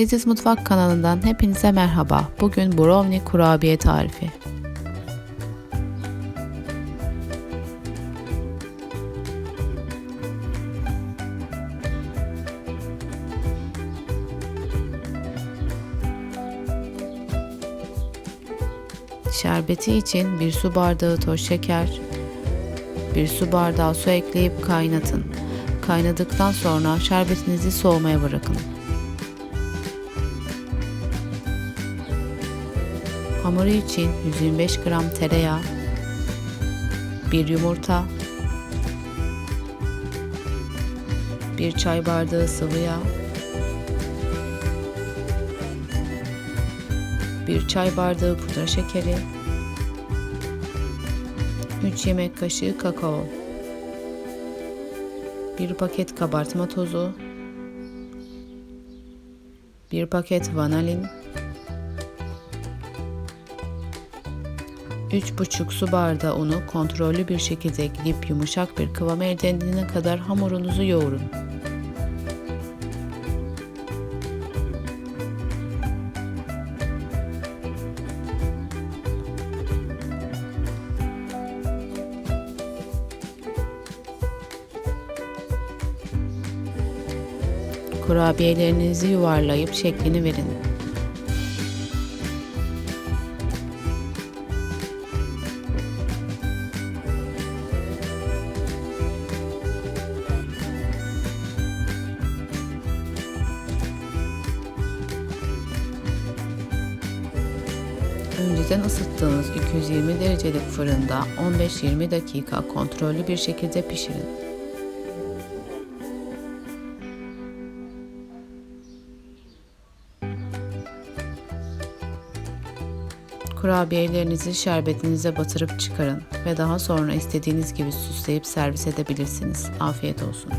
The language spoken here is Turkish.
Leziz Mutfak kanalından hepinize merhaba. Bugün brownie kurabiye tarifi. Şerbeti için bir su bardağı toz şeker, bir su bardağı su ekleyip kaynatın. Kaynadıktan sonra şerbetinizi soğumaya bırakın. Hamuru için 125 gram tereyağı, bir yumurta, bir çay bardağı sıvı yağ, bir çay bardağı pudra şekeri, 3 yemek kaşığı kakao, bir paket kabartma tozu, bir paket vanilin, 3,5 su bardağı unu kontrollü bir şekilde ekleyip yumuşak bir kıvam elde edene kadar hamurunuzu yoğurun. Kurabiyelerinizi yuvarlayıp şeklini verin. Önceden ısıttığınız 220 derecelik fırında 15-20 dakika kontrollü bir şekilde pişirin. Kurabiyelerinizi şerbetinize batırıp çıkarın ve daha sonra istediğiniz gibi süsleyip servis edebilirsiniz. Afiyet olsun.